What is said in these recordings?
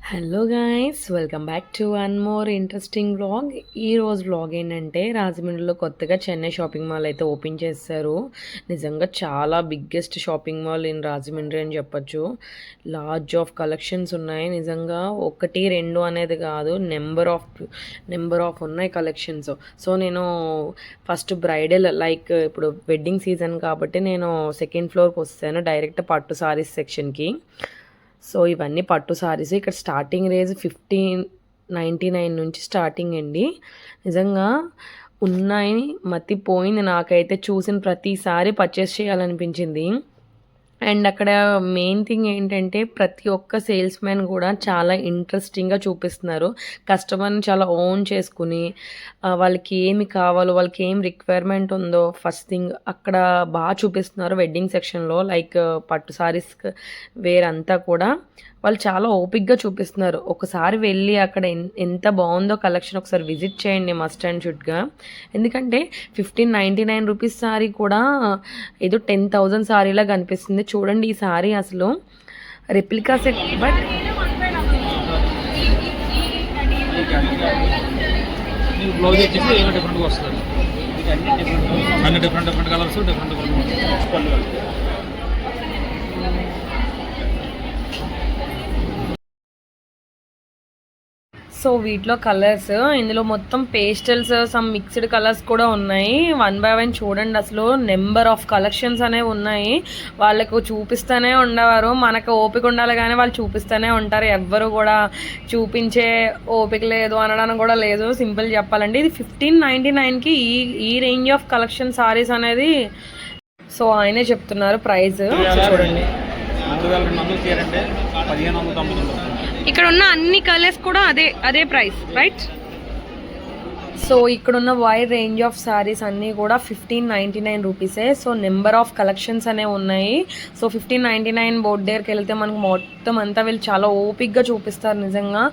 Hello guys welcome back to one more interesting vlog ఈ రోజు vlog ఏంటంటే రాజమండ్రిలో కొత్తగా చెన్నై షాపింగ్ మాల్ అయితే ఓపెన్ చేశారు. నిజంగా చాలా biggest shopping mall in Rajahmundry అని చెప్పొచ్చు. లార్జ్ ఆఫ్ కలెక్షన్స్ ఉన్నాయి. నిజంగా ఒకటి రెండు అనేది కాదు నెంబర్ ఆఫ్ నెంబర్ ఆఫ్ ఉన్నాయి కలెక్షన్స్ సో నేను ఫస్ట్ బ్రైడల్ లైక్ ఇప్పుడు వెడ్డింగ్ సీజన్ కాబట్టి నేను సెకండ్ ఫ్లోర్కి వస్తాను డైరెక్ట్ పట్టు సారీస్ సెక్షన్కి సో ఇవన్నీ పట్టు సారీస్. ఇక్కడ starting range fifteen ninety nine నుంచి స్టార్టింగ్ అండి. నిజంగా ఉన్నాయి మతిపోయింది. నాకైతే చూసిన ప్రతిసారి పర్చేస్ చేయాలనిపించింది. అండ్ అక్కడ మెయిన్ థింగ్ ఏంటంటే ప్రతి ఒక్క సేల్స్ మ్యాన్ కూడా చాలా ఇంట్రెస్టింగ్గా చూపిస్తున్నారు. కస్టమర్ని చాలా ఓన్ చేసుకుని వాళ్ళకి ఏమి కావాలో వాళ్ళకి ఏం రిక్వైర్మెంట్ ఉందో ఫస్ట్ థింగ్ అక్కడ బాగా చూపిస్తున్నారు వెడ్డింగ్ సెక్షన్లో లైక్ పట్టు సారీస్ వేర్ అంతా కూడా. వాళ్ళు చాలా ఓపిక్గా చూపిస్తున్నారు. ఒకసారి వెళ్ళి అక్కడ ఎంత బాగుందో కలెక్షన్ ఒకసారి విజిట్ చేయండి మస్ట్ అండ్ షుడ్గా ఎందుకంటే fifteen ninety nine rupees sari కూడా ఏదో టెన్ థౌజండ్ శారీలా కనిపిస్తుంది చూడండి ఈ సారీ అసలు. రెప్లికా సెట్ బట్ బ్లౌజ్ వచ్చేసి డిఫరెంట్గా వస్తుంది. అన్ని different different colours different different so వీటిలో కలర్స్ ఇందులో మొత్తం పేస్టల్స్ సమ్ మిక్స్డ్ కలర్స్ కూడా ఉన్నాయి. వన్ బై వన్ చూడండి అసలు నెంబర్ ఆఫ్ కలెక్షన్స్ అనేవి ఉన్నాయి. వాళ్ళకు చూపిస్తూనే ఉండేవారు. మనకు ఓపిక ఉండాలి కానీ వాళ్ళు చూపిస్తూనే ఉంటారు. ఎవ్వరు కూడా చూపించే ఓపిక లేదు అనడానికి కూడా లేదు. సింపుల్ చెప్పాలంటే ఇది ఫిఫ్టీన్ నైంటీ నైన్కి ఈ ఈ రేంజ్ ఆఫ్ కలెక్షన్ సారీస్ అనేది. సో ఆయనే చెప్తున్నారు ప్రైస్ చూడండి. మూడు వేల రెండు వందలు తీరంటే పదిహేను వందల తొమ్మిది ఇక్కడ ఉన్న అన్ని కలర్స్ కూడా అదే అదే ప్రైస్ రైట్ సో ఇక్కడున్న వైడ్ రేంజ్ ఆఫ్ సారీస్ అన్నీ కూడా ఫిఫ్టీన్ నైంటీ నైన్ రూపీసే సో నెంబర్ ఆఫ్ కలెక్షన్స్ అనేవి ఉన్నాయి. So fifteen ninety nine board దగ్గరికి వెళ్తే మనకు మొత్తం అంతా వీళ్ళు చాలా ఓపిక్గా చూపిస్తారు నిజంగా.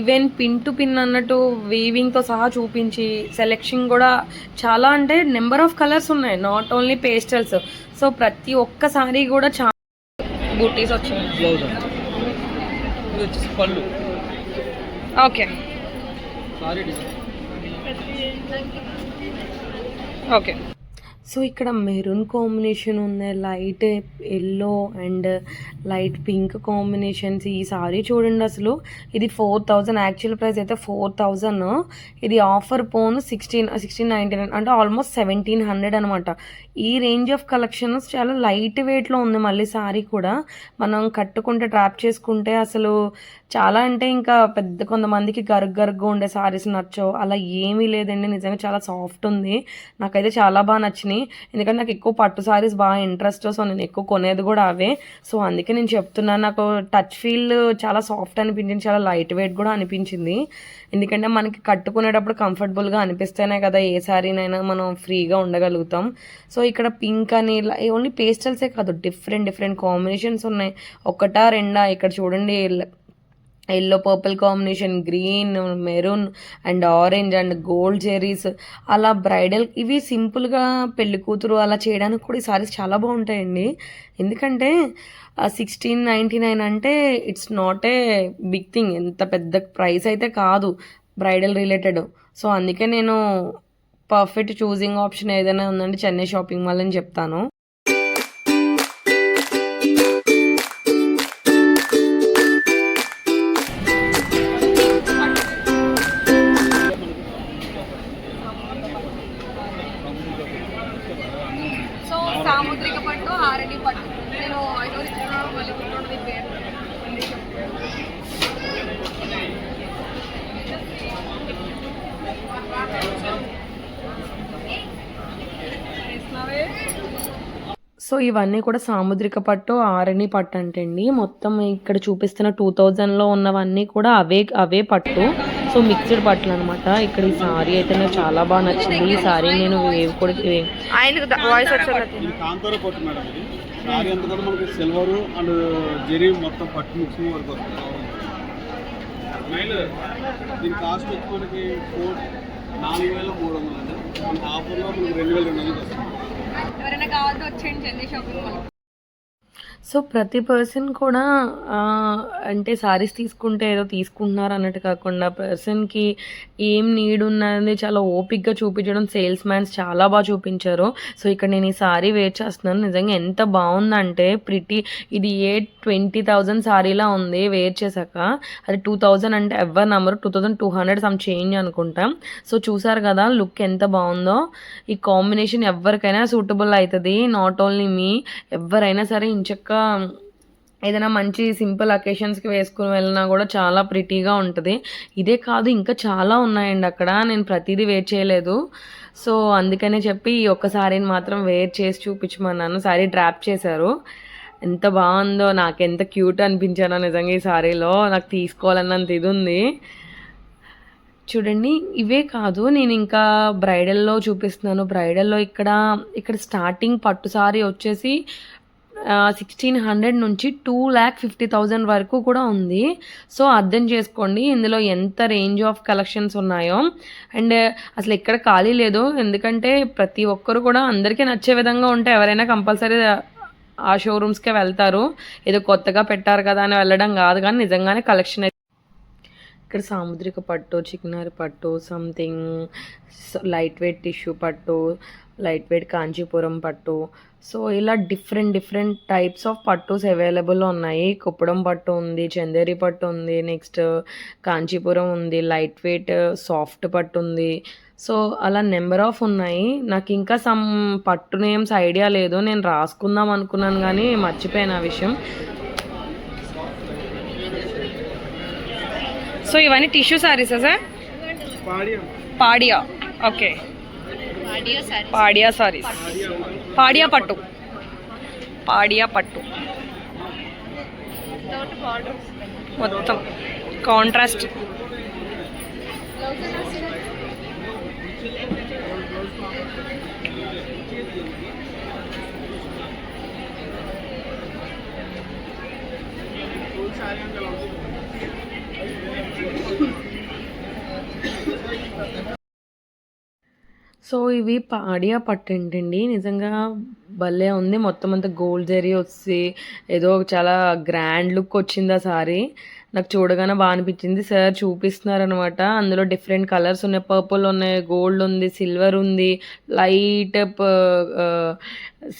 ఈవెన్ పిన్ టు పిన్ అన్నట్టు వీవింగ్తో సహా చూపించి సెలెక్షన్ కూడా చాలా అంటే నెంబర్ ఆఫ్ కలర్స్ ఉన్నాయి నాట్ ఓన్లీ పేస్టల్స్ సో ప్రతి ఒక్క సారీ కూడా చాలా బూటీస్ వచ్చినాయి. బ్లౌజ్ ఇది వచ్చేసి పళ్ళు. ఓకే. Sorry okay. సో ఇక్కడ మెరూన్ కాంబినేషన్ ఉంది light yellow and light pink combinations ఈ సారీ చూడండి అసలు. ఇది ఫోర్ థౌజండ్ యాక్చువల్ ప్రైస్ అయితే ఫోర్ థౌజండ్ ఇది ఆఫర్ పోను సిక్స్టీన్ సిక్స్టీన్ నైంటీ నైన్ అంటే ఆల్మోస్ట్ సెవెంటీన్ హండ్రెడ్ అనమాట ఈ రేంజ్ ఆఫ్ కలెక్షన్స్ చాలా లైట్ వెయిట్లో ఉంది మళ్ళీ సారీ కూడా. మనం కట్టుకుంటే ట్రాప్ చేసుకుంటే అసలు చాలా అంటే ఇంకా పెద్ద కొంతమందికి గరుగ్ గరుగ్గా ఉండే సారీస్ నచ్చవు. అలా ఏమీ లేదండి. నిజంగా చాలా సాఫ్ట్ ఉంది. నాకైతే చాలా బాగా నచ్చినాయి. ఎందుకంటే నాకు ఎక్కువ పట్టు సారీస్ బాగా ఇంట్రెస్ట్ సో నేను ఎక్కువ కొనేది కూడా అవే. సో అందుకే నేను చెప్తున్నాను నాకు టచ్ ఫీల్ చాలా సాఫ్ట్ అనిపించింది చాలా లైట్ వెయిట్ కూడా అనిపించింది. ఎందుకంటే మనకి కట్టుకునేటప్పుడు కంఫర్టబుల్గా అనిపిస్తేనే కదా ఏ శారీనైనా మనం ఫ్రీగా ఉండగలుగుతాం. సో ఇక్కడ పింక్ అని ఓన్లీ పేస్టల్సే కాదు డిఫరెంట్ డిఫరెంట్ కాంబినేషన్స్ ఉన్నాయి. ఒకటా రెండా ఇక్కడ చూడండి yellow purple combination green maroon and orange and gold cherries. అలా బ్రైడల్ ఇవి సింపుల్గా పెళ్ళి కూతురు అలా చేయడానికి కూడా ఈ సారీస్ చాలా బాగుంటాయండి. ఎందుకంటే సిక్స్టీన్ నైంటీ నైన్ అంటే it's not a big thing ఎంత పెద్ద ప్రైస్ అయితే కాదు బ్రైడల్ రిలేటెడ్. సో అందుకే నేను పర్ఫెక్ట్ చూసింగ్ ఆప్షన్ ఏదైనా ఉందంటే చెన్నై షాపింగ్ మాల్ అని చెప్తాను. సో ఇవన్నీ కూడా సాముద్రిక పట్టు ఆరణి పట్టు అంటండి. మొత్తం ఇక్కడ చూపిస్తున్న టూ థౌజండ్లో ఉన్నవన్నీ కూడా అవే అవే పట్టు. సో మిక్స్డ్ పట్లు అనమాట ఇక్కడ ఈ సారీ అయితే నాకు చాలా బాగా నచ్చింది. ఈ సారీ నేను వేవి కూడా వాయిస్ సిల్వర్ అండ్ జెరీ మొత్తం పట్టు మిక్సింగ్ వరకు దీని కాస్ట్ వచ్చి మనకి ఫోర్ నాలుగు వేల మూడు వందలు అంటే ఆఫర్లో మనకి రెండు వేల రెండు వందలు ఎవరైనా కావాలంటే వచ్చేయండి చెన్నై షాపింగ్ మాల్ సో ప్రతి పర్సన్ కూడా అంటే సారీస్ తీసుకుంటే ఏదో తీసుకుంటున్నారు అన్నట్టు కాకుండా పర్సన్కి ఏం నీడ్ ఉన్నది చాలా ఓపిక్గా చూపించడం. సేల్స్ మ్యాన్స్ చాలా బాగా చూపించారు. సో ఇక్కడ నేను ఈ సారీ వేర్ చేస్తున్నాను. నిజంగా ఎంత బాగుందంటే ప్రిటీ ఇది ఏ ట్వంటీ థౌజండ్ సారీలా ఉంది వేర్ చేశాక. అది టూ థౌజండ్ అంటే ఎవరి number two thousand two hundred some change అనుకుంటాం. సో చూసారు కదా లుక్ ఎంత బాగుందో. ఈ కాంబినేషన్ ఎవరికైనా సూటబుల్ అవుతుంది. నాట్ ఓన్లీ మీ. ఎవరైనా సరే ఇంచక్క ఏదైనా మంచి సింపుల్ అకేషన్స్కి వేసుకుని వెళ్ళినా కూడా చాలా ప్రిటీగా ఉంటుంది. ఇదే కాదు ఇంకా చాలా ఉన్నాయండి అక్కడ. నేను ప్రతిదీ వేర్ చేయలేదు. సో అందుకనే చెప్పి ఈ ఒక్క సారీని మాత్రం వేర్ చేసి చూపించమన్నాను. సారీ డ్రాప్ చేశారు. ఎంత బాగుందో నాకు ఎంత క్యూట్ అనిపించానో నిజంగా ఈ సారీలో. నాకు తీసుకోవాలన్నంత ఇది ఉంది. చూడండి ఇవే కాదు నేను ఇంకా బ్రైడల్లో చూపిస్తున్నాను. బ్రైడల్లో ఇక్కడ ఇక్కడ స్టార్టింగ్ పట్టు సారీ వచ్చేసి సిక్స్టీన్ హండ్రెడ్ నుంచి టూ ల్యాక్ ఫిఫ్టీ థౌజండ్ వరకు కూడా ఉంది. సో అర్థం చేసుకోండి ఇందులో ఎంత రేంజ్ ఆఫ్ కలెక్షన్స్ ఉన్నాయో. అండ్ అసలు ఎక్కడ ఖాళీ లేదు. ఎందుకంటే ప్రతి ఒక్కరు కూడా అందరికీ నచ్చే విధంగా ఉంటే ఎవరైనా కంపల్సరీ ఆ షోరూమ్స్కే వెళ్తారు. ఏదో కొత్తగా పెట్టారు కదా అని వెళ్ళడం కాదు కానీ నిజంగానే కలెక్షన్ ఇక్కడ సాముద్రిక పట్టు చిక్నారి పట్టు సంథింగ్ లైట్ వెయిట్ టిష్యూ పట్టు లైట్ వెయిట్ కాంచీపురం పట్టు. సో ఇలా డిఫరెంట్ డిఫరెంట్ టైప్స్ ఆఫ్ పట్టుస్ అవైలబుల్ ఉన్నాయి. కుప్పడం పట్టు ఉంది చందేరి పట్టు ఉంది నెక్స్ట్ కాంచీపురం ఉంది లైట్ వెయిట్ సాఫ్ట్ పట్టు ఉంది. సో అలా నెంబర్ ఆఫ్ ఉన్నాయి. నాకు ఇంకా సమ్ పట్టు నేమ్స్ ఐడియా లేదు. నేను రాసుకుందాం అనుకున్నాను కానీ మర్చిపోయాను ఆ విషయం. సో ఇవన్నీ టిష్యూ సారీసా సార్? పాడియా. ఓకే. పాడియా సారీస్. పాడియా పట్టు. పాడియా పట్టు. మొత్తం. కాంట్రాస్ట్. సో ఇవి పాడియా పట్టు ఏంటండి నిజంగా భలే ఉంది. మొత్తం అంతా గోల్డ్ జరీ వచ్చి ఏదో చాలా గ్రాండ్ లుక్ వచ్చింది ఆ సారీ. నాకు చూడగానే బాగా అనిపించింది. సార్ చూపిస్తున్నారనమాట అందులో డిఫరెంట్ కలర్స్ ఉన్నాయి. పర్పుల్ ఉన్నాయి గోల్డ్ ఉంది సిల్వర్ ఉంది. లైట్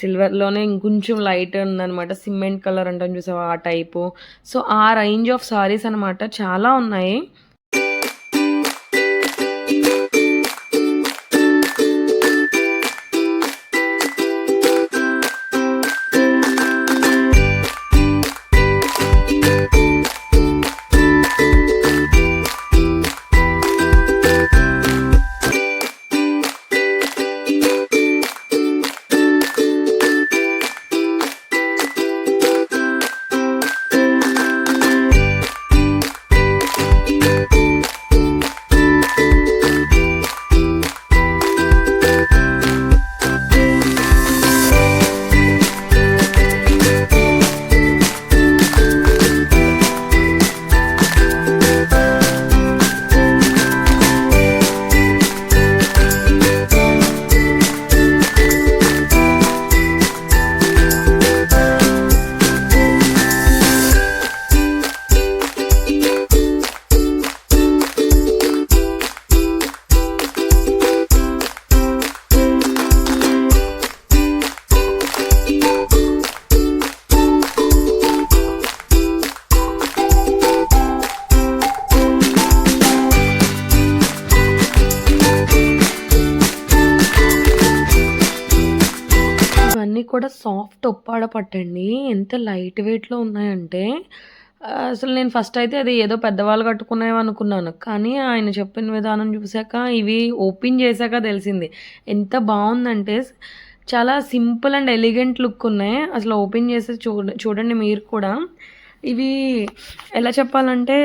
సిల్వర్లోనే ఇంకొంచెం లైట్ ఉందన్నమాట. సిమెంట్ కలర్ అంటాం చూసావా ఆ టైపు. సో ఆ రేంజ్ ఆఫ్ సారీస్ అనమాట చాలా ఉన్నాయి. కూడా పట్టండి. ఎంత లైట్ వెయిట్లో ఉన్నాయంటే అసలు నేను ఫస్ట్ అయితే అది ఏదో పెద్దవాళ్ళు కట్టుకునేవి అనుకున్నాను. కానీ ఆయన చెప్పిన విధానం చూశాక ఇవి ఓపెన్ చేశాక తెలిసింది. ఎంత బాగుందంటే చాలా సింపుల్ అండ్ ఎలిగెంట్ లుక్ ఉన్నాయి. అసలు ఓపెన్ చేసి చూడ చూడండి మీరు కూడా. ఇవి ఎలా చెప్పాలంటే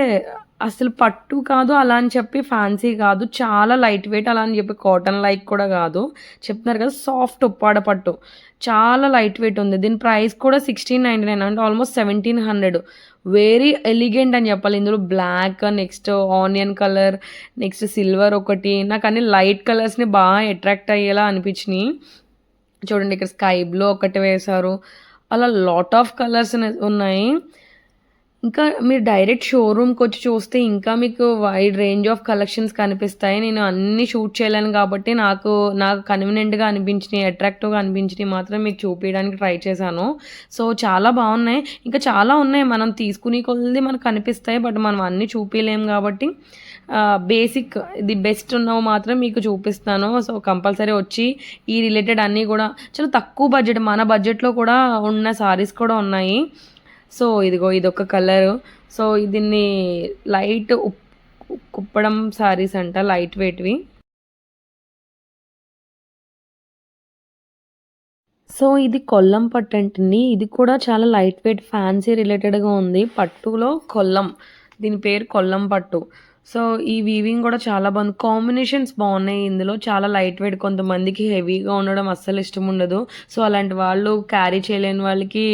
అసలు పట్టు కాదు అలా అని చెప్పి ఫ్యాన్సీ కాదు చాలా లైట్ వెయిట్ అలా అని చెప్పి కాటన్ లైక్ కూడా కాదు. చెప్తున్నారు కదా సాఫ్ట్ ఉప్పాడ పట్టు. చాలా లైట్ వెయిట్ ఉంది. దీని ప్రైస్ కూడా సిక్స్టీన్ నైంటీ నైన్ అంటే almost seventeen hundred very elegant అని చెప్పాలి. ఇందులో black next onion colour next silver ఒకటి. నాకు అన్ని లైట్ కలర్స్ని బాగా అట్రాక్ట్ అయ్యేలా అనిపించినాయి. చూడండి ఇక్కడ స్కై బ్లూ ఒకటి వేశారు. అలా లాట్ ఆఫ్ కలర్స్ ఉన్నాయి. ఇంకా మీరు డైరెక్ట్ షోరూమ్కి వచ్చి చూస్తే ఇంకా మీకు వైడ్ రేంజ్ ఆఫ్ కలెక్షన్స్ కనిపిస్తాయి. నేను అన్ని షూట్ చేయలేను కాబట్టి నాకు నాకు కన్వీనియంట్గా అనిపించినాయి అట్రాక్టివ్గా అనిపించినవి మాత్రం మీకు చూపించడానికి ట్రై చేశాను. సో చాలా బాగున్నాయి. ఇంకా చాలా ఉన్నాయి. మనం తీసుకునే కొద్ది మనకు కనిపిస్తాయి బట్ మనం అన్నీ చూపించలేము కాబట్టి బేసిక్ ది బెస్ట్ ఉన్నవి మాత్రం మీకు చూపిస్తాను. సో కంపల్సరీ వచ్చి ఈ రిలేటెడ్ అన్నీ కూడా చాలా తక్కువ బడ్జెట్ మన బడ్జెట్లో కూడా ఉన్న సారీస్ కూడా ఉన్నాయి. సో ఇదిగో ఇదొక కలర్. సో దీన్ని లైట్ కుప్పడం సారీస్ అంట లైట్ వెయిట్వి సో ఇది కొల్లం పట్టు అంటండి. ఇది కూడా చాలా లైట్ వెయిట్ ఫ్యాన్సీ రిలేటెడ్గా ఉంది. పట్టులో కొల్లం. దీని పేరు కొల్లం పట్టు. సో ఈ వీవింగ్ కూడా చాలా బాగుంది. కాంబినేషన్స్ బాగున్నాయి ఇందులో. చాలా లైట్ వెయిట్ కొంతమందికి హెవీగా ఉండడం అస్సలు ఇష్టం ఉండదు. సో అలాంటి వాళ్ళు క్యారీ చేయలేని వాళ్ళకి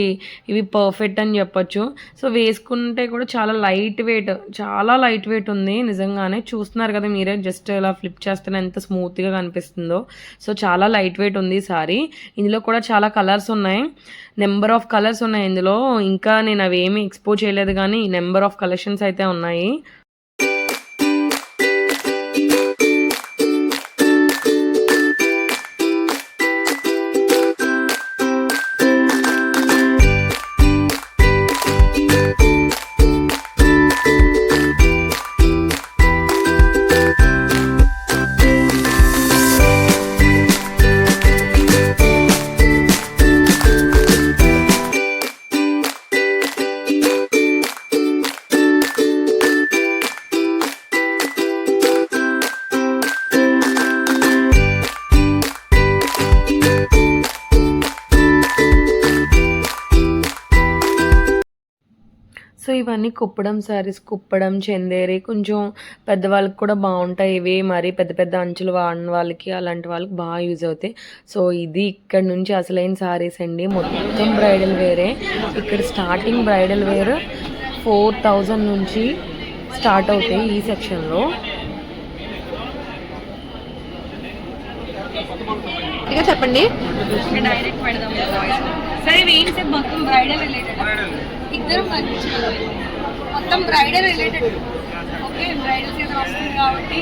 ఇవి పర్ఫెక్ట్ అని చెప్పొచ్చు. సో వేసుకుంటే కూడా చాలా లైట్ వెయిట్ చాలా లైట్ వెయిట్ ఉంది నిజంగానే. చూస్తున్నారు కదా మీరే జస్ట్ ఇలా ఫ్లిప్ చేస్తేనే ఎంత స్మూత్గా కనిపిస్తుందో. సో చాలా లైట్ వెయిట్ ఉంది సారీ ఇందులో కూడా చాలా కలర్స్ ఉన్నాయి. నెంబర్ ఆఫ్ కలర్స్ ఉన్నాయి ఇందులో. ఇంకా నేను అవి ఏమీ ఎక్స్పోజ్ చేయలేదు కానీ నెంబర్ ఆఫ్ కలెక్షన్స్ అయితే ఉన్నాయి. కుప్పడం శారీస్ కుప్పడం చందేరి కొంచెం పెద్దవాళ్ళకి కూడా బాగుంటాయి. ఇవి మరి పెద్ద పెద్ద అంచులు వాడిన వాళ్ళకి అలాంటి వాళ్ళకి బాగా యూజ్ అవుతాయి. సో ఇది ఇక్కడ నుంచి అసలైన శారీస్ అండి. మొత్తం బ్రైడల్ వేరే ఇక్కడ starting bridal wear four thousand నుంచి స్టార్ట్ అవుతాయి ఈ సెక్షన్లో ఇక చెప్పండి. డైరెక్ట్ పెడదాం. సరే సార్ మొత్తం బ్రైడల్ రిలేటెడ్ ఇద్దరు మంచి మొత్తం bridal related okay bridal season వస్తుంది కాబట్టి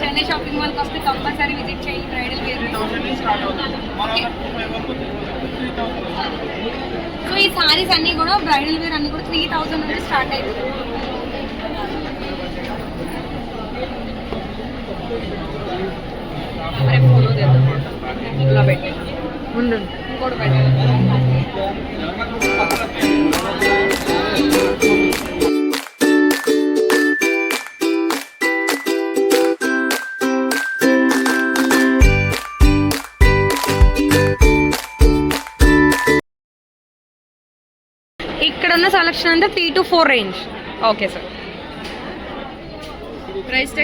చెన్నై షాపింగ్ మాల్కి వస్తే కంపల్సరీ విజిట్ చేయి బ్రైడల్ వేర్ సో ఈ సారీస్ అన్నీ కూడా బ్రైడల్ వేర్ అన్ని కూడా త్రీ థౌసండ్ నుంచి స్టార్ట్ అవుతుంది. పెట్టి. ఇంకోటి పెట్టాలి ఇక్కడ ఉన్న సెలక్షన్ అంతా three to four range okay sir price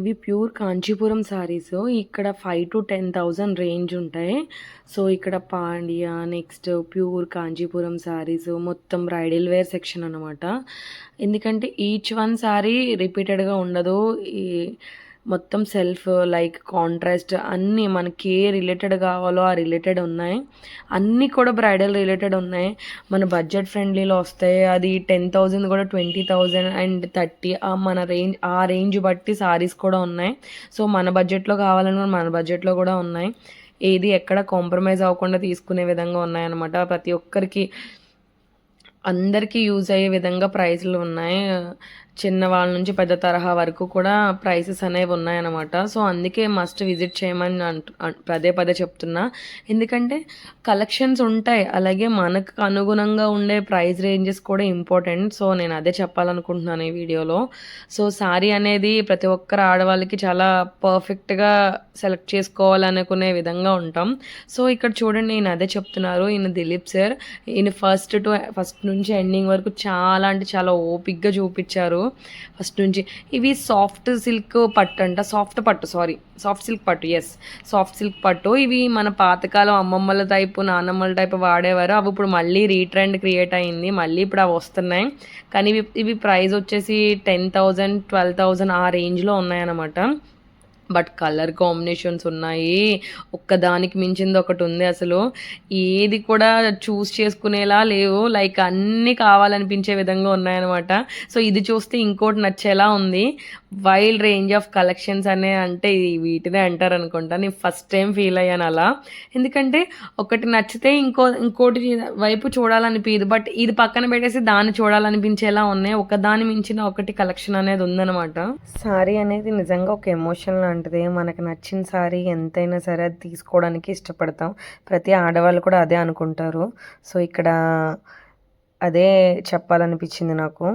ఇవి ప్యూర్ కాంచీపురం సారీస్ ఇక్కడ five to ten thousand range ఉంటాయి. సో ఇక్కడ పాండియా నెక్స్ట్ ప్యూర్ కాంచీపురం సారీస్ మొత్తం బ్రైడల్ వేర్ సెక్షన్ అనమాట ఎందుకంటే ఈచ్ వన్ సారీ రిపీటెడ్గా ఉండదు. ఈ మొత్తం సెల్ఫ్ లైక్ కాంట్రాస్ట్ అన్నీ మనకి ఏ రిలేటెడ్ కావాలో ఆ రిలేటెడ్ ఉన్నాయి. అన్నీ కూడా బ్రైడల్ రిలేటెడ్ ఉన్నాయి. మన బడ్జెట్ ఫ్రెండ్లీలో వస్తాయి అది టెన్ థౌజండ్ కూడా ట్వంటీ థౌజండ్ అండ్ థర్టీ మన రేంజ్ ఆ రేంజ్ బట్టి సారీస్ కూడా ఉన్నాయి. సో మన బడ్జెట్లో కావాలని మన బడ్జెట్లో కూడా ఉన్నాయి. ఏది ఎక్కడ కాంప్రమైజ్ అవ్వకుండా తీసుకునే విధంగా ఉన్నాయన్నమాట. ప్రతి ఒక్కరికి అందరికీ యూజ్ అయ్యే విధంగా ప్రైస్లు ఉన్నాయి. చిన్న వాళ్ళ నుంచి పెద్ద తరహా వరకు కూడా ప్రైసెస్ అనేవి ఉన్నాయన్నమాట. సో అందుకే మస్ట్ విజిట్ చేయమని అంటు పదే పదే చెప్తున్నా. ఎందుకంటే కలెక్షన్స్ ఉంటాయి. అలాగే మనకు అనుగుణంగా ఉండే ప్రైస్ రేంజెస్ కూడా ఇంపార్టెంట్ సో నేను అదే చెప్పాలనుకుంటున్నాను ఈ వీడియోలో. సో శారీ అనేది ప్రతి ఒక్కరు ఆడవాళ్ళకి చాలా పర్ఫెక్ట్గా సెలెక్ట్ చేసుకోవాలనుకునే విధంగా ఉంటాం. సో ఇక్కడ చూడండి నేను అదే చెప్తున్నారు. ఈయన దిలీప్ సార్ ఈయన ఫస్ట్ టు ఫస్ట్ నుంచి ఎండింగ్ వరకు చాలా అంటే చాలా ఓపిక్గా చూపించారు. ఫస్ట్ నుంచి ఇవి సాఫ్ట్ సిల్క్ పట్టు అంట సాఫ్ట్ పట్టు సారీ సాఫ్ట్ సిల్క్ పట్టు ఎస్ సాఫ్ట్ సిల్క్ పట్టు. ఇవి మన పాతకాలం అమ్మమ్మల టైపు నానమ్మల టైపు వాడేవారు. అవి ఇప్పుడు మళ్ళీ రీట్రెండ్ క్రియేట్ అయింది. మళ్ళీ ఇప్పుడు అవి వస్తున్నాయి. కానీ ఇవి ఇవి ప్రైస్ వచ్చేసి టెన్ థౌజండ్ ట్వెల్వ్ థౌజండ్ ఆ రేంజ్లో ఉన్నాయన్నమాట. బట్ కలర్ కాంబినేషన్స్ ఉన్నాయి. ఒక్కదానికి మించింది ఒకటి ఉంది అసలు. ఏది కూడా చూస్ చేసుకునేలా లేవు. లైక్ అన్నీ కావాలనిపించే విధంగా ఉన్నాయన్నమాట. సో ఇది చూస్తే ఇంకోటి నచ్చేలా ఉంది. వైల్డ్ రేంజ్ ఆఫ్ కలెక్షన్స్ అనే అంటే వీటినే అంటారు అనుకుంటా నేను ఫస్ట్ టైం ఫీల్ అయ్యాను అలా. ఎందుకంటే ఒకటి నచ్చితే ఇంకో ఇంకోటి వైపు చూడాలనిపించదు బట్ ఇది పక్కన పెట్టేసి దాన్ని చూడాలనిపించేలా ఉన్నాయి. ఒకదాని మించిన ఒకటి కలెక్షన్ అనేది ఉందన్నమాట. సారీ అనేది నిజంగా ఒక ఎమోషన్ లాంటిది మనకు నచ్చిన సారీ ఎంతైనా సరే అది తీసుకోవడానికి ఇష్టపడతాం. ప్రతి ఆడవాళ్ళు కూడా అదే అనుకుంటారు. సో ఇక్కడ అదే చెప్పాలనిపించింది నాకు.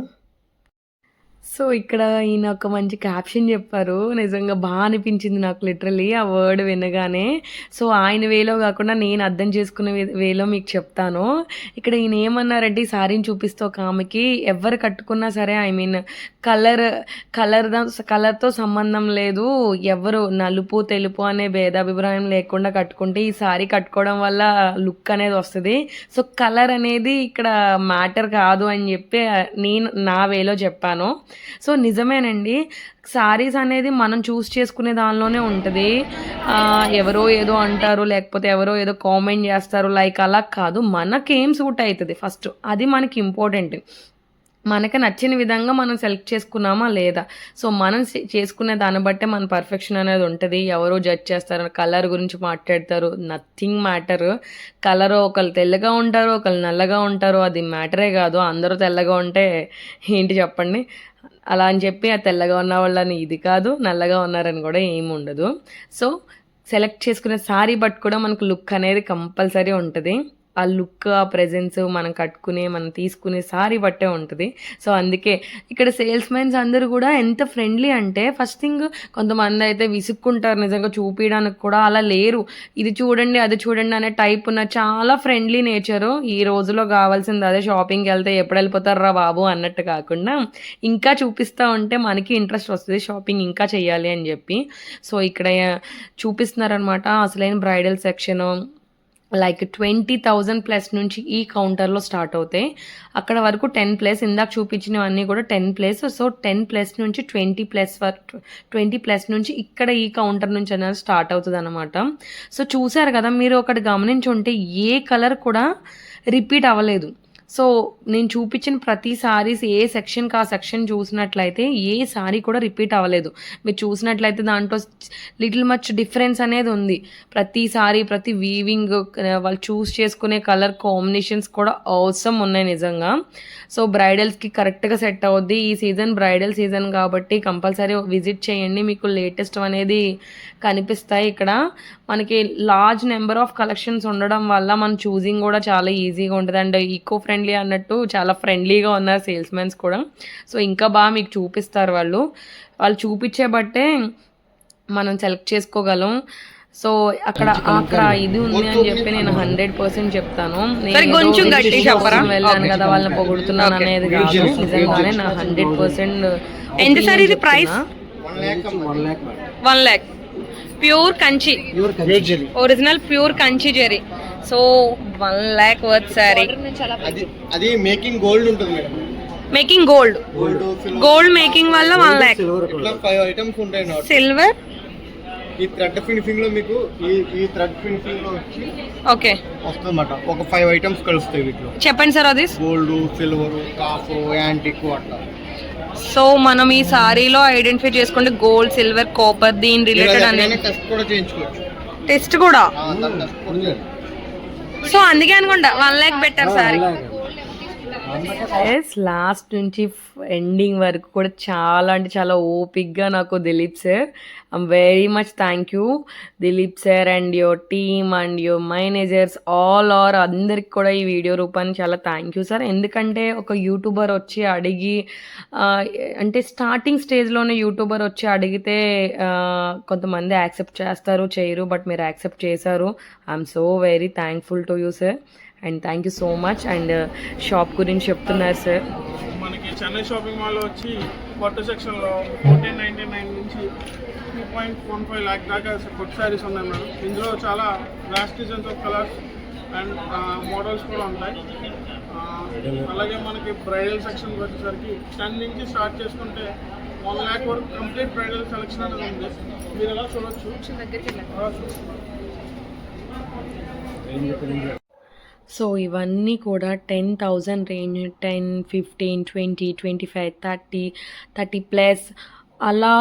సో ఇక్కడ ఈయన ఒక మంచి క్యాప్షన్ చెప్పారు. నిజంగా బాగా అనిపించింది నాకు లిటరలీ ఆ వర్డ్ వినగానే. సో ఆయన వేలో కాకుండా నేను అర్థం చేసుకునే వేలో మీకు చెప్తాను. ఇక్కడ ఈయన ఏమన్నారంటే ఈ సారీని చూపిస్తూ ఒక ఆమెకి ఎవరు కట్టుకున్నా సరే ఐ మీన్ కలర్ కలర్ కలర్తో సంబంధం లేదు. ఎవరు నలుపు తెలుపు అనే భేదాభిప్రాయం లేకుండా కట్టుకుంటే ఈ సారీ కట్టుకోవడం వల్ల లుక్ అనేది వస్తుంది. సో కలర్ అనేది ఇక్కడ మ్యాటర్ కాదు అని చెప్పి నేను నా వేలో చెప్పాను. సో నిజమేనండి. సారీస్ అనేది మనం చూస్ చేసుకునే దానిలోనే ఉంటుంది. ఎవరో ఏదో అంటారు లేకపోతే ఎవరో ఏదో కామెంట్ చేస్తారు లైక్ అలా కాదు. మనకేం సూట్ అవుతుంది ఫస్ట్. అది మనకి ఇంపార్టెంట్. మనకి నచ్చిన విధంగా మనం సెలెక్ట్ చేసుకున్నామా లేదా? సో మనం చేసుకునే దాన్ని బట్టే మన పర్ఫెక్షన్ అనేది ఉంటుంది. ఎవరో జడ్జ్ చేస్తారు కలర్ గురించి మాట్లాడతారు నథింగ్ మ్యాటర్. కలర్ ఒకళ్ళు తెల్లగా ఉంటారు ఒకళ్ళు నల్లగా ఉంటారు. అది మ్యాటరే కాదు. అందరూ తెల్లగా ఉంటే ఏంటి చెప్పండి? అలా అని చెప్పి ఆ తెల్లగా ఉన్న వాళ్ళని ఇది కాదు నల్లగా ఉన్నారని కూడా ఏమి ఉండదు. సో సెలెక్ట్ చేసుకునే సారీ బట్ కూడా మనకు లుక్ అనేది కంపల్సరీ ఉంటుంది. ఆ లుక్ ఆ ప్రెజెన్స్ మనం కట్టుకునే మనం తీసుకునే సారీ బట్టే ఉంటుంది. సో అందుకే ఇక్కడ సేల్స్ మెన్స్ అందరూ కూడా ఎంత ఫ్రెండ్లీ అంటే ఫస్ట్ థింగ్ కొంతమంది అయితే విసుక్కుంటారు. నిజంగా చూపించడానికి కూడా అలా లేరు. ఇది చూడండి అది చూడండి అనే టైప్ ఉన్న చాలా ఫ్రెండ్లీ నేచరు ఈ రోజులో కావాల్సింది అదే షాపింగ్కి వెళ్తే ఎప్పుడు వెళ్ళిపోతారు రా బాబు అన్నట్టు కాకుండా ఇంకా చూపిస్తూ ఉంటే మనకి ఇంట్రెస్ట్ వస్తుంది. షాపింగ్ ఇంకా చేయాలి అని చెప్పి. సో ఇక్కడ చూపిస్తున్నారనమాట అసలైన bridal section like twenty thousand plus నుంచి ఈ కౌంటర్లో స్టార్ట్ అవుతాయి అక్కడ వరకు టెన్ ప్లస్ ఇందాక చూపించినవన్నీ కూడా ten plus. So ten plus నుంచి ట్వంటీ ప్లస్ వరకు ట్వంటీ ప్లస్ నుంచి ఇక్కడ ఈ కౌంటర్ నుంచి అనేది స్టార్ట్ అవుతుంది అనమాట సో చూసారు కదా మీరు ఒకటి గమనించి ఉంటే ఏ కలర్ కూడా రిపీట్ అవ్వలేదు. సో నేను చూపించిన ప్రతి సారీస్ ఏ సెక్షన్కి ఆ సెక్షన్ చూసినట్లయితే ఏ సారీ కూడా రిపీట్ అవ్వలేదు. మీరు చూసినట్లయితే దాంట్లో లిటిల్ మచ్ డిఫరెన్స్ అనేది ఉంది. ప్రతి సారీ ప్రతి వీవింగ్ వాళ్ళు చూస్ చేసుకునే కలర్ కాంబినేషన్స్ కూడా అవసరం ఉన్నాయి నిజంగా. సో బ్రైడల్స్కి కరెక్ట్గా సెట్ అవుద్ది. ఈ సీజన్ బ్రైడల్ సీజన్ కాబట్టి కంపల్సరీ విజిట్ చేయండి. మీకు లేటెస్ట్ అనేది కనిపిస్తాయి ఇక్కడ. మనకి లార్జ్ నెంబర్ ఆఫ్ కలెక్షన్స్ ఉండడం వల్ల మన చూసింగ్ కూడా చాలా ఈజీగా ఉంటుంది. అండ్ ఈకో ఫ్రెండ్ ఫ్రెండ్లీ అన్నట్టు చాలా ఫ్రెండ్లీగా ఉన్నారు సేల్స్ మెన్స్ కూడా. సో ఇంకా బాగా మీకు చూపిస్తారు వాళ్ళు. వాళ్ళు చూపించే బట్టే మనం సెలెక్ట్ చేసుకోగలం. సో అక్కడ అక్కడ ఇది ఉంది అని చెప్పి నేను హండ్రెడ్ పర్సెంట్ చెప్తాను. కొంచెం వెళ్ళాను కదా వాళ్ళని పొగుడుతున్నాను అనేది కాదు. నిజంగానే నా హండ్రెడ్ పర్సెంట్ ఎంత సార్ ఇది price one lakh pure Kanchi original pure Kanchi zari so one lakh worth sari అది అది మేకింగ్ గోల్డ్ ఉంటుంది madam. Making gold. Gold gold making వల్ల వన్ ల్యాక్. ఇట్లా ఫైవ్ ఐటమ్స్ ఉంటాయి నాట్ సిల్వర్ ఈ థ్రెడ్ ఫినిషింగ్లో మీకు ఈ ఈ థ్రెడ్ ఫినిషింగ్లో వచ్చి ఓకే వస్తుందన్నమాట. ఒక ఫైవ్ ఐటమ్స్ కలుస్తాయి వీటిలో. చెప్పండి సార్ అది. గోల్డ్ సిల్వర్ కాఫర్ యాంటిక్ అట్లా. సో మనం ఈ సారీలో ఐడెంటిఫై చేసుకుంటే గోల్డ్ సిల్వర్ కాపర్ దీని రిలేటెడ్ అనేది టెస్ట్ కూడా చేయించుకోవచ్చు. టెస్ట్ కూడా? సో అందుకే అనుకుంటా one lakh better sari. Yes last నుంచి ఎండింగ్ వరకు కూడా చాలా అంటే చాలా ఓపిక్గా నాకు Dilip sir I'm very much thank you Dilip sir and your team and your managers all are అందరికి కూడా ఈ వీడియో రూపాన్ని చాలా థ్యాంక్ యూ సార్ ఎందుకంటే ఒక యూట్యూబర్ వచ్చి అడిగి అంటే స్టార్టింగ్ స్టేజ్లోనే యూట్యూబర్ వచ్చి అడిగితే కొంతమంది యాక్సెప్ట్ చేస్తారు చేయరు బట్ మీరు యాక్సెప్ట్ చేశారు. I'm so very thankful to you sir and thank you so much. And shop గురించి చెప్తున్నారు సార్ మనకి చెన్నై షాపింగ్ మాల్లో వచ్చి పట్టు సెక్షన్లో ఫోర్టీన్ నైంటీ నైన్ నుంచి two point one five lakh దాకా కొత్త శారీస్ ఉన్నాయి మేడం. ఇందులో చాలా vast designs of colours and models కూడా ఉంటాయి. ఆ, అలాగే మనకి బ్రైడల్ సెక్షన్కి వచ్చేసరికి టెన్ నుంచి స్టార్ట్ చేసుకుంటే వన్ ల్యాక్ వరకు కంప్లీట్ బ్రైడల్ సెలెక్షన్ అనేది ఉంది. మీరు ఎలా చూడొచ్చు. సో ఇవన్నీ కూడా ten thousand range ten fifteen twenty twenty five thirty thirty plus అలా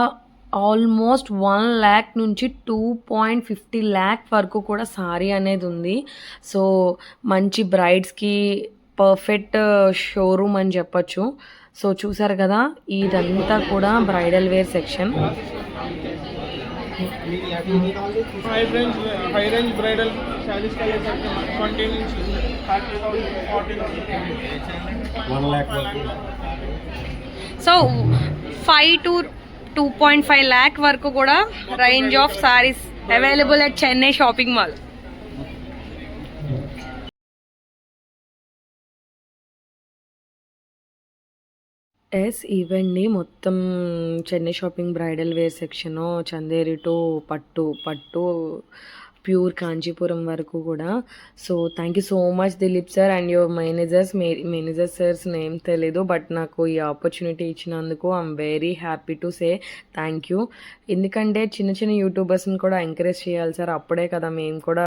ఆల్మోస్ట్ వన్ ల్యాక్ నుంచి టూ పాయింట్ ఫిఫ్టీ ల్యాక్ వరకు కూడా సారీ అనేది ఉంది. సో మంచి బ్రైడ్స్కి పర్ఫెక్ట్ షోరూమ్ అని చెప్పొచ్చు. సో చూసారు కదా ఇదంతా కూడా bridal wear section high range high range bridal saris కలిగేసరికి twenty నుంచి thirty thousand forty one lakh వరకు so five to two point five lakh వరకు కూడా range of saris available at Chennai shopping mall yes ఈవెంట్ని మొత్తం Chennai shopping bridal wear section Chanderi to పట్టు పట్టు pure Kanchipuram వరకు కూడా. So thank you so much Dilip sir and your managers may manager sirs name తెలీదు but నాకు ఈ opportunity ఇచ్చినందుకు I'm very happy to say thank you ఎందుకంటే చిన్న చిన్న యూట్యూబర్స్ని కూడా ఎంకరేజ్ చేయాలి సార్ అప్పుడే కదా మేము కూడా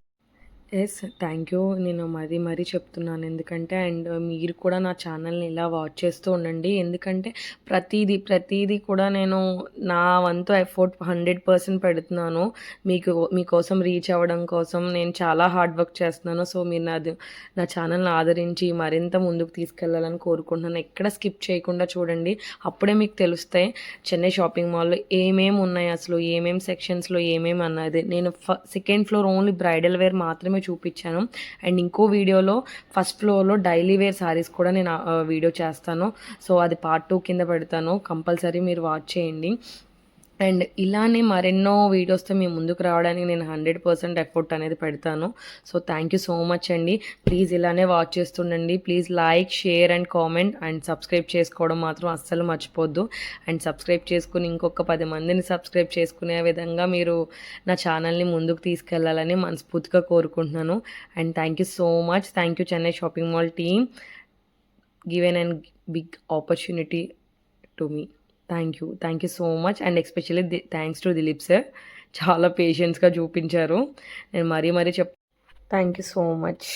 ఎస్ థ్యాంక్ యూ నేను మరీ మరీ చెప్తున్నాను. ఎందుకంటే అండ్ మీరు కూడా నా ఛానల్ని ఇలా వాచ్ చేస్తూ ఉండండి. ఎందుకంటే ప్రతిదీ ప్రతిదీ కూడా నేను నా వంతు ఎఫోర్ట్ హండ్రెడ్ పర్సెంట్ పెడుతున్నాను. మీకు మీకోసం రీచ్ అవ్వడం కోసం నేను చాలా హార్డ్ వర్క్ చేస్తున్నాను. సో మీరు నాది నా ఛానల్ని ఆదరించి మరింత ముందుకు తీసుకెళ్ళాలని కోరుకుంటున్నాను. ఎక్కడ స్కిప్ చేయకుండా చూడండి. అప్పుడే మీకు తెలుస్తాయి చెన్నై షాపింగ్ మాల్లో ఏమేమి ఉన్నాయి అసలు ఏమేమి సెక్షన్స్లో ఏమేమి అన్నది. నేను ఫ second floor only bridal wear మాత్రమే చూపించాను. అండ్ ఇంకో వీడియోలో ఫస్ట్ ఫ్లోర్లో డైలీ వేర్ సారీస్ కూడా నేను వీడియో చేస్తాను. సో అది పార్ట్ టూ కింద పెడతాను. కంపల్సరీ మీరు వాచ్ చేయండి. అండ్ ఇలానే మరెన్నో వీడియోస్తో మీ ముందుకు రావడానికి నేను హండ్రెడ్ పర్సెంట్ ఎఫర్ట్ అనేది పెడతాను. So thank you so much అండి. ప్లీజ్ ఇలానే watch చేస్తుండండి. Please like share and comment and subscribe చేసుకోవడం మాత్రం అస్సలు మర్చిపోద్దు. అండ్ సబ్స్క్రైబ్ చేసుకుని ఇంకొక పది మందిని సబ్స్క్రైబ్ చేసుకునే విధంగా మీరు నా ఛానల్ని ముందుకు తీసుకెళ్ళాలని మనస్ఫూర్తిగా కోరుకుంటున్నాను. And thank you so much. Thank you Chennai shopping mall team. Given and big opportunity to me. Thank you thank you so much and especially thanks to Dilip sir చాలా పేషెన్స్గా చూపించారు. నేను మరీ మరీ చెప్ థ్యాంక్ యూ సో మచ్